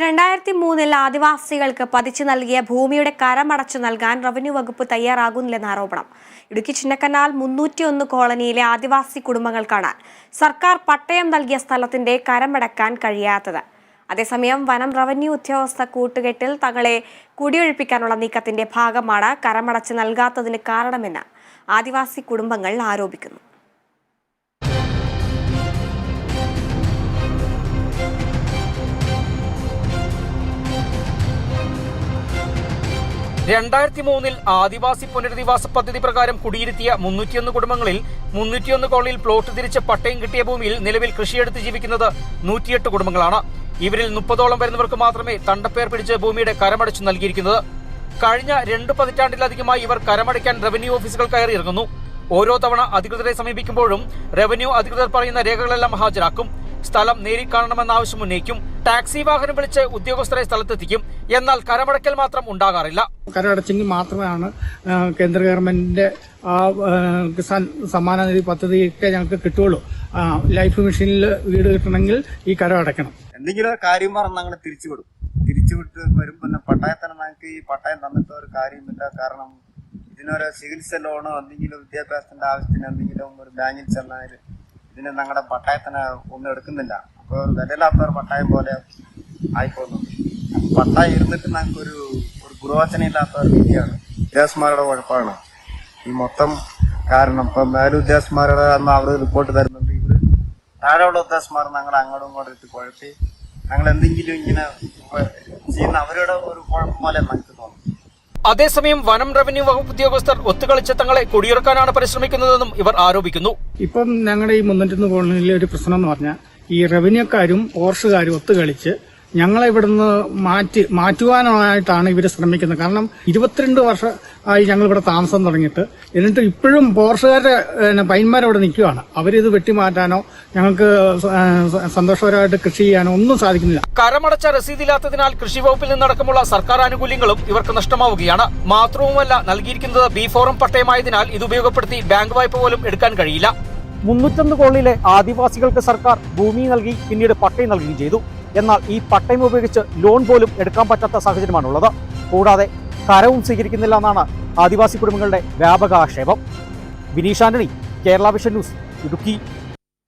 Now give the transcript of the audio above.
രണ്ടായിരത്തി മൂന്നിൽ ആദിവാസികൾക്ക് പതിച്ചു നൽകിയ ഭൂമിയുടെ കരമടച്ചു നൽകാൻ റവന്യൂ വകുപ്പ് തയ്യാറാകുന്നില്ലെന്ന് ആരോപണം. ഇടുക്കി ചിന്നക്കനാൽ മുന്നൂറ്റിയൊന്ന് കോളനിയിലെ ആദിവാസി കുടുംബങ്ങൾക്കാണ് സർക്കാർ പട്ടയം നൽകിയ സ്ഥലത്തിന്റെ കരമടക്കാൻ കഴിയാത്തത്. അതേസമയം വനം റവന്യൂ ഉദ്യോഗസ്ഥ കൂട്ടുകെട്ടിൽ തങ്ങളെ കുടിയൊഴിപ്പിക്കാനുള്ള നീക്കത്തിന്റെ ഭാഗമാണ് കരമടച്ച് നൽകാത്തതിന് കാരണമെന്ന് ആദിവാസി കുടുംബങ്ങൾ ആരോപിക്കുന്നു. രണ്ടായിരത്തി മൂന്നിൽ ആദിവാസി പുനരധിവാസ പദ്ധതി പ്രകാരം കുടിയിരുത്തിയ മുന്നൂറ്റിയൊന്ന് കുടുംബങ്ങളിൽ മുന്നൂറ്റിയൊന്ന് കോളനിയിൽ പ്ലോട്ട് തിരിച്ച് പട്ടയം കിട്ടിയ ഭൂമിയിൽ നിലവിൽ കൃഷിയെടുത്ത് ജീവിക്കുന്നത് നൂറ്റിയെട്ട് കുടുംബങ്ങളാണ്. ഇവരിൽ മുപ്പതോളം വരുന്നവർക്ക് മാത്രമേ തണ്ടപ്പേർ പിടിച്ച് ഭൂമിയുടെ കരമടച്ചു നൽകിയിരിക്കുന്നത്. കഴിഞ്ഞ രണ്ട് പതിറ്റാണ്ടിലധികമായി ഇവർ കരമടയ്ക്കാൻ റവന്യൂ ഓഫീസുകൾ കയറി ഇറങ്ങുന്നു ഓരോ തവണ അധികൃതരെ സമീപിക്കുമ്പോഴും റവന്യൂ അധികൃതർ പറയുന്ന രേഖകളെല്ലാം ഹാജരാക്കും. സ്ഥലം നേരിൽ കാണണമെന്ന ആവശ്യം ഉന്നയിക്കും. ടാക്സി വാഹനം വിളിച്ച് ഉദ്യോഗസ്ഥരെ സ്ഥലത്തെത്തിക്കും. എന്നാൽ കരമടക്കൽ മാത്രം ഉണ്ടാകാറില്ല. കരമടച്ചെങ്കിൽ മാത്രമാണ് കേന്ദ്ര ഗവൺമെന്റിന്റെ ആ കിസാൻ സമ്മാന നിധി പദ്ധതിയൊക്കെ ഞങ്ങൾക്ക് കിട്ടുള്ളൂ ലൈഫ് മെഷീനിൽ വീട് കിട്ടണമെങ്കിൽ ഈ കരം അടയ്ക്കണം. എന്തെങ്കിലും കാര്യം പറഞ്ഞ് ഞങ്ങൾ തിരിച്ചു വിടും തിരിച്ചു വിട്ട് വരും പിന്നെ പട്ടയത്തിന് ഞങ്ങൾക്ക് ഈ പട്ടായം തന്നിട്ട് ഒരു കാര്യമില്ല. കാരണം ഇതിനൊരു ചികിത്സ ലോണോ എന്തെങ്കിലും വിദ്യാഭ്യാസത്തിന്റെ ആവശ്യത്തിന് എന്തെങ്കിലും ഒരു ബാങ്കിൽ ചെന്നാൽ ഇതിന് ഞങ്ങളുടെ പട്ടായത്തിന് ഒന്നും എടുക്കുന്നില്ല. അപ്പോൾ ഒരു വിലയില്ലാത്ത ഒരു പട്ടായം പോലെ ആയിപ്പോന്നു പട്ടായം ഇരുന്നിട്ട് ഞങ്ങൾക്ക് ഒരു ഒരു ഗുരുവാചന ഇല്ലാത്ത ഒരു രീതിയാണ് ഉദ്യോഗസ്ഥന്മാരുടെ കുഴപ്പമാണ് ഈ മൊത്തം കാരണം ഇപ്പം മേലുദ്യോഗസ്ഥന്മാരുടെ അന്ന് അവർ റിപ്പോർട്ട് തരുന്നുണ്ട്. ഇവർ താഴെയുള്ള ഉദ്യോഗസ്ഥന്മാർ ഞങ്ങൾ അങ്ങോട്ടും ഇങ്ങോട്ടും ഇട്ട് കുഴപ്പി. ഞങ്ങൾ എന്തെങ്കിലും ഇങ്ങനെ ചെയ്യുന്ന അവരുടെ ഒരു കുഴപ്പം പോലെ തോന്നുന്നു അതേസമയം വനം റവന്യൂ വകുപ്പ് ഉദ്യോഗസ്ഥർ ഒത്തുകളിച്ച തങ്ങളെ കുടിയിറക്കാനാണ് പരിശ്രമിക്കുന്നതെന്നും ഇവർ ആരോപിക്കുന്നു. ഇപ്പം ഞങ്ങളുടെ ഈ മുന്നൂറ്റൊന്ന് കോളനിയിലെ ഒരു പ്രശ്നം എന്ന് പറഞ്ഞാൽ ഈ റവന്യൂക്കാരും ഓർഷുകാരും ഒത്തുകളിച്ച് ഞങ്ങളെ ഇവിടുന്ന് മാറ്റി മാറ്റുവാനായിട്ടാണ് ഇവർ ശ്രമിക്കുന്നത്. കാരണം ഇരുപത്തിരണ്ട് വർഷം ആയി ഞങ്ങൾ ഇവിടെ താമസം തുടങ്ങിയിട്ട്. എന്നിട്ട് ഇപ്പോഴും പോർഷുകാരുടെ അവിടെ നിൽക്കുകയാണ്. അവരിത് വെട്ടിമാറ്റാനോ ഞങ്ങൾക്ക് സന്തോഷകരമായിട്ട് കൃഷി ചെയ്യാനോ ഒന്നും സാധിക്കുന്നില്ല. കരമടച്ച രസീതില്ലാത്തതിനാൽ കൃഷി വകുപ്പിൽ നിന്നടക്കമുള്ള സർക്കാർ ആനുകൂല്യങ്ങളും ഇവർക്ക് നഷ്ടമാവുകയാണ്. മാത്രവുമല്ല നൽകിയിരിക്കുന്നത് ബി ഫോറം പട്ടയമായതിനാൽ ഇത് ഉപയോഗപ്പെടുത്തി ബാങ്ക് വായ്പ പോലും എടുക്കാൻ കഴിയില്ല. മുന്നൂറ്റൊന്ന് കോളിലെ ആദിവാസികൾക്ക് സർക്കാർ ഭൂമി നൽകി പിന്നീട് പട്ടയം നൽകുകയും ചെയ്തു. എന്നാൽ ഈ പട്ടയം ഉപയോഗിച്ച് ലോൺ പോലും എടുക്കാൻ പറ്റാത്ത സാഹചര്യമാണുള്ളത്. കൂടാതെ കരവും സ്വീകരിക്കുന്നില്ല എന്നാണ് ആദിവാസി കുടുംബങ്ങളുടെ വ്യാപക ആക്ഷേപം വിനീഷ് ആന്റണി കേരള വിഷൻ ന്യൂസ് ഇടുക്കി.